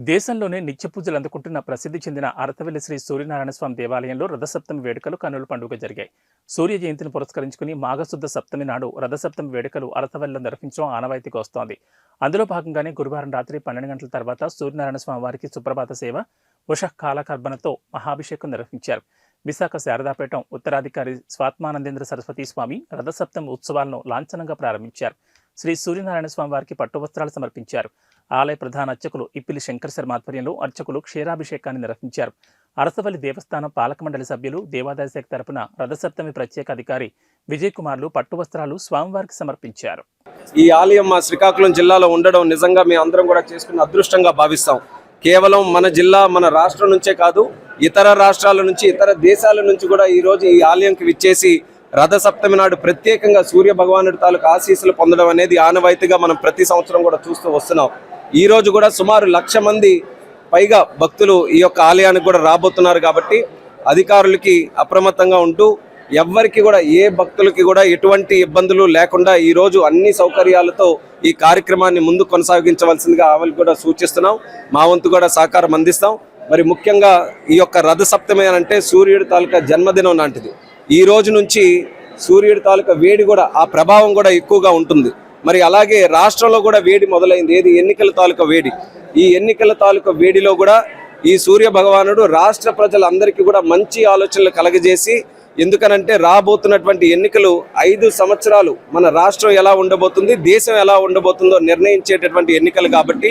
దేశంలోనే నిత్య పూజలు అందుకుంటున్న ప్రసిద్ధి చెందిన అరతవెల్లి శ్రీ సూర్యనారాయణ స్వామి దేవాలయంలో రథసప్తమి వేడుకలు కన్నుల పండుగ జరిగాయి. సూర్య జయంతిని పురస్కరించుకుని మాఘశుద్ధ సప్తమి నాడు రథసప్తమి వేడుకలు అరతవెల్లిలో నిర్వహించడం ఆనవాయితీకి వస్తోంది. అందులో భాగంగానే గురువారం రాత్రి పన్నెండు గంటల తర్వాత సూర్యనారాయణ స్వామి వారికి సుప్రభాత సేవ ఉషకాలకర్బనతో మహాభిషేకం నిర్వహించారు. విశాఖ శారదాపేటం ఉత్తరాధికారి స్వాత్మానందేంద్ర సరస్వతి స్వామి రథసప్తమి ఉత్సవాలను లాంఛనంగా ప్రారంభించారు. శ్రీ సూర్యనారాయణ స్వామి వారికి పట్టు వస్త్రాలు సమర్పించారు. ఆలయ ప్రధాన అర్చకులు ఇప్పిలి శంకర్ శర్మ ఆధ్వర్యంలో అర్చకులు క్షీరాభిషేకాన్ని నిర్వహించారు. అరసవల్లి దేవస్థానం పాలకమండలి సభ్యులు దేవాదాయ శాఖ తరపున రథసప్తమి ప్రత్యేక అధికారి విజయ్ కుమార్లు పట్టు వస్త్రాలు స్వామివారికి సమర్పించారు. ఈ ఆలయం మా శ్రీకాకుళం జిల్లాలో ఉండడం నిజంగా మేము అందరం కూడా చేసుకున్న అదృష్టంగా భావిస్తాం. కేవలం మన జిల్లా మన రాష్ట్రం నుంచే కాదు ఇతర రాష్ట్రాల నుంచి ఇతర దేశాల నుంచి కూడా ఈ రోజు ఈ ఆలయంకి విచ్చేసి రథ సప్తమి నాడు ప్రత్యేకంగా సూర్య భగవానుడి తాలూకు ఆశీస్సులు పొందడం అనేది ఆనవాయితీగా మనం ప్రతి సంవత్సరం కూడా చూస్తూ వస్తున్నాం. ఈరోజు కూడా సుమారు లక్ష మంది పైగా భక్తులు ఈ యొక్క ఆలయానికి కూడా రాబోతున్నారు కాబట్టి అధికారులకి అప్రమత్తంగా ఉంటూ ఎవ్వరికి కూడా ఏ భక్తులకి కూడా ఎటువంటి ఇబ్బందులు లేకుండా ఈరోజు అన్ని సౌకర్యాలతో ఈ కార్యక్రమాన్ని ముందు కొనసాగించవలసిందిగా ఆవికి కూడా సూచిస్తున్నాం. మా వంతు కూడా సహకారం అందిస్తాం. మరి ముఖ్యంగా ఈ యొక్క రథ సప్తమే అని అంటే సూర్యుడి తాలూకా జన్మదినం లాంటిది. ఈ రోజు నుంచి సూర్యుడి తాలూకా వేడి కూడా ఆ ప్రభావం కూడా ఎక్కువగా ఉంటుంది. మరి అలాగే రాష్ట్రంలో కూడా వేడి మొదలైంది. ఏది? ఎన్నికల తాలూకా వేడి. ఈ ఎన్నికల తాలూకా వేడిలో కూడా ఈ సూర్య భగవానుడు రాష్ట్ర ప్రజలందరికీ కూడా మంచి ఆలోచనలు కలగజేసి ఎందుకనంటే రాబోతున్నటువంటి ఎన్నికలు ఐదు సంవత్సరాలు మన రాష్ట్రం ఎలా ఉండబోతుంది దేశం ఎలా ఉండబోతుందో నిర్ణయించేటటువంటి ఎన్నికలు కాబట్టి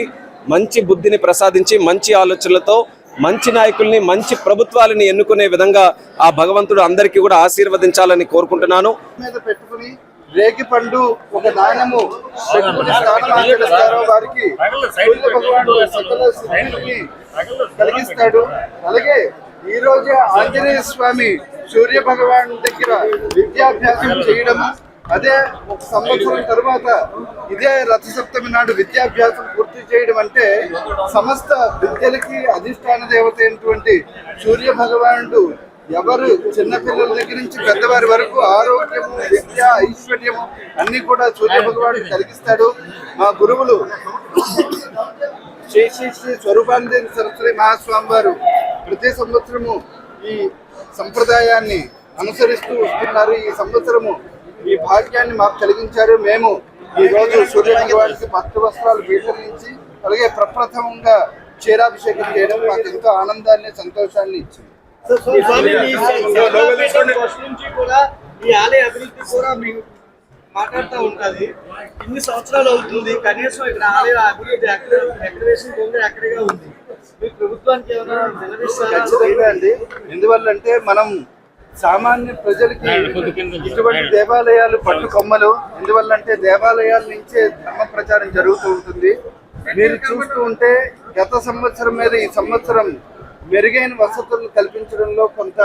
మంచి బుద్ధిని ప్రసాదించి మంచి ఆలోచనలతో మంచి నాయకుల్ని మంచి ప్రభుత్వాలని ఎన్నుకునే విధంగా ఆ భగవంతుడు అందరికీ కూడా ఆశీర్వదించాలని కోరుకుంటున్నాను. పెట్టుకుని రేగి పండు ఒక ఆచరిస్తారో వారికి కలిగిస్తాడు. అలాగే ఈ రోజే ఆంజనేయ స్వామి సూర్య భగవాన్ దగ్గర విద్యాభ్యాసం చేయడం అదే ఒక సంవత్సరం తర్వాత ఇదే రథసప్తమి నాడు విద్యాభ్యాసం పూర్తి చేయడం అంటే సమస్త విద్యలకి అధిష్టాన దేవత అయినటువంటి సూర్య భగవానుడు ఎవరు చిన్నపిల్లల దగ్గర నుంచి పెద్దవారి వరకు ఆరోగ్యము విద్య ఐశ్వర్యము అన్ని కూడా సూర్య భగవానుడు కలిగిస్తాడు. మా గురువులు శ్రీ శ్రీ శ్రీ స్వరూపానందేంద్ర సరస్వతి మహాస్వామి వారు ప్రతి సంవత్సరము ఈ సంప్రదాయాన్ని అనుసరిస్తూ వస్తున్నారు. ఈ సంవత్సరము ఈ భాగ్యాన్ని మాకు కలిగించారు. మేము ఈరోజు రోజు సూర్య భగవానికి పట్టు వస్త్రాలు బీటరించి అలాగే ప్రప్రథమంగా క్షీరాభిషేకం చేయడం మాకు ఎంతో ఆనందాన్ని సంతోషాన్ని ఇచ్చింది. స్వామి, మీ సంస్థాపన ఫస్ట్ నుంచి కూడా ఈ ఆలయ అభివృద్ధి కూడా మీకు మాట్లాడుతూ ఉంటది ఇన్ని సంవత్సరాలు అవుతుంది కనీసం ఇక్కడ ఆలయ అభివృద్ధి ఎక్కడ ఎక్కడ వేసిన కొంగ ఎక్కడిగా ఉంది మీ ప్రభుత్వానికి ఏమైనా నిలదీస్తారా ఖచ్చితంగా అండి ఎందువల్ల అంటే మనం సామాన్య ప్రజలకి ఇటువంటి దేవాలయాలు పట్టు కొమ్మలు ఎందువల్ల అంటే దేవాలయాల నుంచే ధర్మ ప్రచారం జరుగుతూ ఉంటుంది. మీరు చూస్తూ ఉంటే గత సంవత్సరం మీద ఈ సంవత్సరం మెరుగైన వసతులు కల్పించడంలో కొంత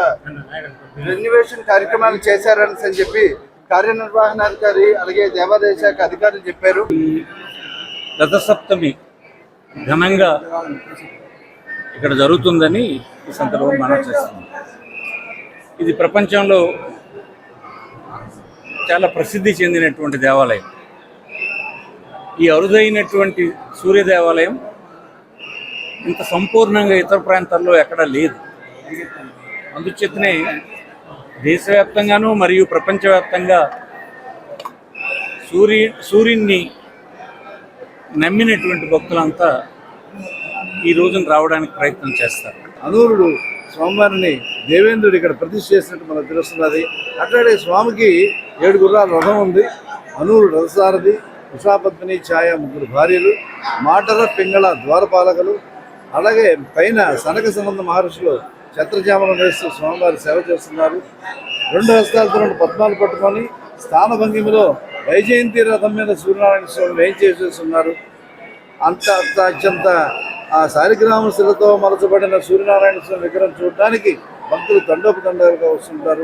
రెన్యువేషన్ కార్యక్రమాలు చేశారని అని చెప్పి కార్యనిర్వహణాధికారి అలాగే దేవాదాయ శాఖ అధికారులు చెప్పారు. రథసప్తమి ఘనంగా ఇక్కడ జరుగుతుందని ఈ సందర్భంగా మనం చేస్తున్నాం. ఇది ప్రపంచంలో చాలా ప్రసిద్ధి చెందినటువంటి దేవాలయం. ఈ అరుదైనటువంటి సూర్య దేవాలయం ఇంత సంపూర్ణంగా ఇతర ప్రాంతాల్లో ఎక్కడా లేదు. అందుచేతనే దేశవ్యాప్తంగాను మరియు ప్రపంచవ్యాప్తంగా సూర్య సూర్యున్ని నమ్మినటువంటి భక్తులంతా ఈ రోజున రావడానికి ప్రయత్నం చేస్తారు. అనూరుడు స్వామివారిని దేవేంద్రుడు ఇక్కడ ప్రతిష్ఠ చేసినట్టు మనకు తెలుస్తున్నది. అట్లాగే స్వామికి ఏడు గుర్రాల రథం ఉంది. అనూరుడు రథసారథి ఉషాపద్మిని ఛాయ ముగ్గురు భార్యలు మాటల పింగళ ద్వారపాలకులు అలాగే పైన సనక సంబంధ మహర్షులు ఛత్రజామలం వేస్తూ స్వామివారి సేవ చేస్తున్నారు. రెండు హస్తాలతో రెండు పద్మాలు పట్టుకొని స్థానభంగిమలో వైజయంతి రథం మీద సూర్యనారాయణ స్వామి వేయం చేసేస్తున్నారు. అంత అంత అత్యంత ఆ శారిగ్రామ శిలతో మలచబడిన సూర్యనారాయణ స్వామి విగ్రహం చూడడానికి భక్తులు తండోపతండాలుగా వస్తుంటారు.